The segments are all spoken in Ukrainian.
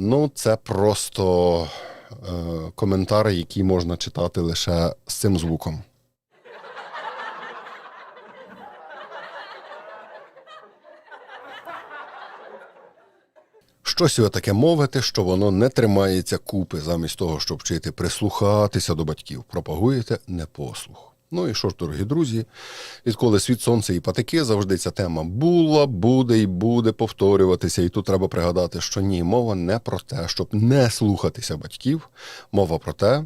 Ну, це просто е, коментар, який можна читати лише з цим звуком. Щось ви таке мовите, що воно не тримається купи, замість того, щоб вчити прислухатися до батьків, пропагуєте непослух. Ну і що ж, дорогі друзі, відколи світ сонце і патики, завжди ця тема була, буде і буде повторюватися. І тут треба пригадати, що ні, мова не про те, щоб не слухатися батьків, мова про те,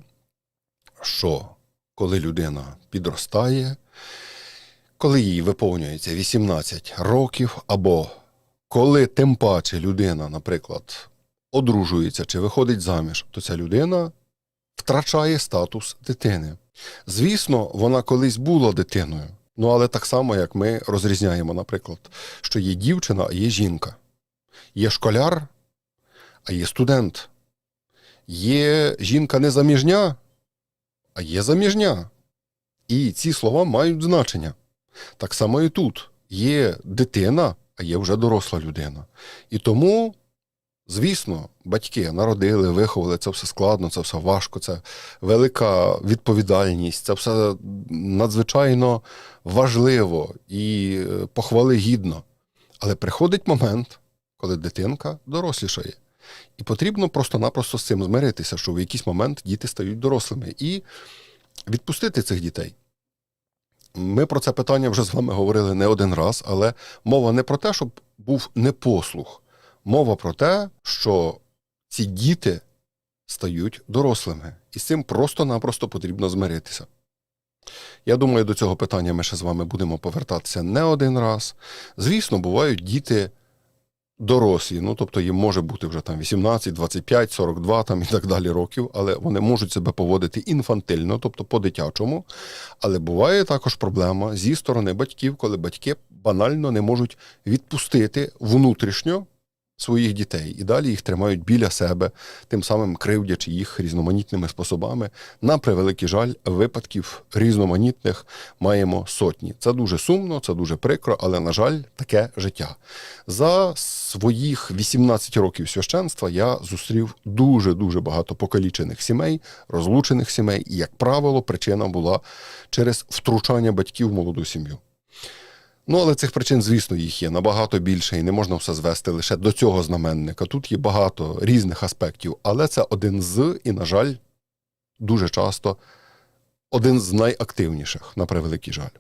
що коли людина підростає, коли їй виповнюється 18 років, або коли тим паче людина, наприклад, одружується чи виходить заміж, то ця людина втрачає статус дитини. Звісно, вона колись була дитиною. Ну, але так само, як ми розрізняємо, наприклад, що є дівчина, а є жінка, є школяр, а є студент, є жінка незаміжня, а є заміжня. І ці слова мають значення. Так само і тут є дитина, а є вже доросла людина. І тому, звісно, батьки народили, виховали, це все складно, це все важко, це велика відповідальність, це все надзвичайно важливо і е, похвали гідно. Але приходить момент, коли дитинка дорослішає. І потрібно просто-напросто з цим змиритися, що в якийсь момент діти стають дорослими, і відпустити цих дітей. Ми про це питання вже з вами говорили не один раз, але мова не про те, щоб був непослух. Мова про те, що ці діти стають дорослими. І з цим просто-напросто потрібно змиритися. Я думаю, до цього питання ми ще з вами будемо повертатися не один раз. Звісно, бувають діти дорослі, ну тобто їм може бути вже там 18, 25, 42 там і так далі років, але вони можуть себе поводити інфантильно, тобто по-дитячому. Але буває також проблема зі сторони батьків, коли батьки банально не можуть відпустити внутрішньо своїх дітей і далі їх тримають біля себе, тим самим кривдячи їх різноманітними способами. На превеликий жаль, випадків різноманітних маємо сотні. Це дуже сумно, це дуже прикро, але на жаль, таке життя. За своїх 18 років священства я зустрів дуже дуже багато покалічених сімей, розлучених сімей, і, як правило, причина була через втручання батьків в молоду сім'ю. Ну, але цих причин, звісно, їх є набагато більше, і не можна все звести лише до цього знаменника. Тут є багато різних аспектів, але це один з, і, на жаль, дуже часто один з найактивніших, на превеликий жаль.